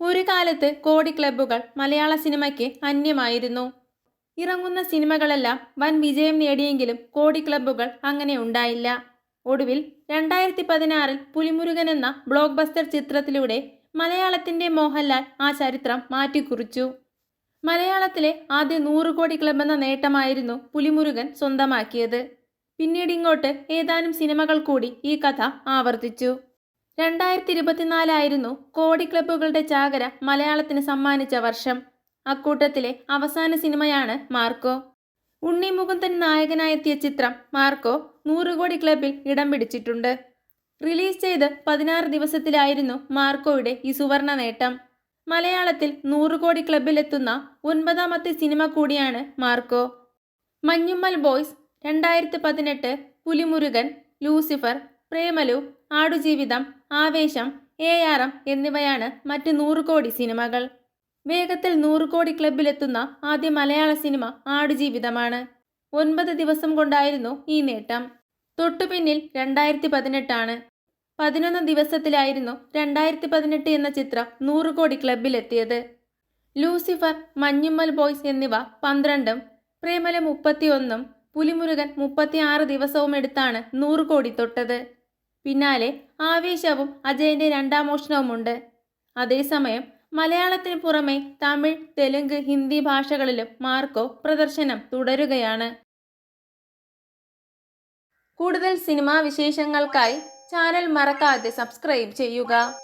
ഒരു കാലത്ത് കോടി ക്ലബ്ബുകൾ മലയാള സിനിമയ്ക്ക് അന്യമായിരുന്നു. ഇറങ്ങുന്ന സിനിമകളെല്ലാം വൻ വിജയം നേടിയെങ്കിലും കോടി ക്ലബ്ബുകൾ അങ്ങനെ ഉണ്ടായില്ല. ഒടുവിൽ രണ്ടായിരത്തി പതിനാറിൽ പുലിമുരുകൻ എന്ന ബ്ലോക്ക് ബസ്റ്റർ ചിത്രത്തിലൂടെ മലയാളത്തിന്റെ മോഹൻലാൽ ആ ചരിത്രം മാറ്റിക്കുറിച്ചു. മലയാളത്തിലെ ആദ്യ നൂറ് കോടി ക്ലബ് എന്ന നേട്ടമായിരുന്നു പുലിമുരുകൻ സ്വന്തമാക്കിയത്. പിന്നീട് ഇങ്ങോട്ട് ഏതാനും സിനിമകൾ കൂടി ഈ കഥ ആവർത്തിച്ചു. രണ്ടായിരത്തി ഇരുപത്തിനാലായിരുന്നു കോടി ക്ലബ്ബുകളുടെ ചാകര മലയാളത്തിന് സമ്മാനിച്ച വർഷം. അക്കൂട്ടത്തിലെ അവസാന സിനിമയാണ് മാർക്കോ. ഉണ്ണി മുകുന്ദൻ നായകനായെത്തിയ ചിത്രം മാർക്കോ നൂറ് കോടി ക്ലബിൽ ഇടം പിടിച്ചിട്ടുണ്ട്. റിലീസ് ചെയ്ത് പതിനാറ് ദിവസത്തിലായിരുന്നു മാർക്കോയുടെ ഈ സുവർണ നേട്ടം. മലയാളത്തിൽ നൂറ് കോടി ക്ലബിലെത്തുന്ന ഒൻപതാമത്തെ സിനിമ കൂടിയാണ് മാർക്കോ. മഞ്ഞുമ്മൽ ബോയ്സ് രണ്ടായിരത്തി പതിനെട്ട് പുലിമുരുകൻ ലൂസിഫർ പ്രേമലു ആടുജീവിതം ആവേശം എ ആർ എം എന്നിവയാണ് മറ്റ് നൂറു കോടി സിനിമകൾ. വേഗത്തിൽ നൂറു കോടി ക്ലബിലെത്തുന്ന ആദ്യ മലയാള സിനിമ ആടുജീവിതമാണ്. ഒൻപത് ദിവസം കൊണ്ടായിരുന്നു ഈ നേട്ടം. തൊട്ടുപിന്നിൽ രണ്ടായിരത്തി പതിനെട്ടാണ് പതിനൊന്ന് ദിവസത്തിലായിരുന്നു രണ്ടായിരത്തി പതിനെട്ട് എന്ന ചിത്രം നൂറു കോടി ക്ലബിലെത്തിയത് ലൂസിഫർ മഞ്ഞുമ്മൽ ബോയ്സ് എന്നിവ പന്ത്രണ്ടും പ്രേമല മുപ്പത്തിയൊന്നും പുലിമുരുകൻ മുപ്പത്തിയാറ് ദിവസവും എടുത്താണ് നൂറ് കോടി തൊട്ടത്. പിന്നാലെ ആവേശവും അജയന്റെ രണ്ടാം മോഷണവുമുണ്ട്. അതേസമയം മലയാളത്തിന് പുറമെ തമിഴ് തെലുങ്ക് ഹിന്ദി ഭാഷകളിലും മാർക്കോ പ്രദർശനം തുടരുകയാണ്. കൂടുതൽ സിനിമാ വിശേഷങ്ങൾക്കായി ചാനൽ മറക്കാതെ സബ്സ്ക്രൈബ് ചെയ്യുക.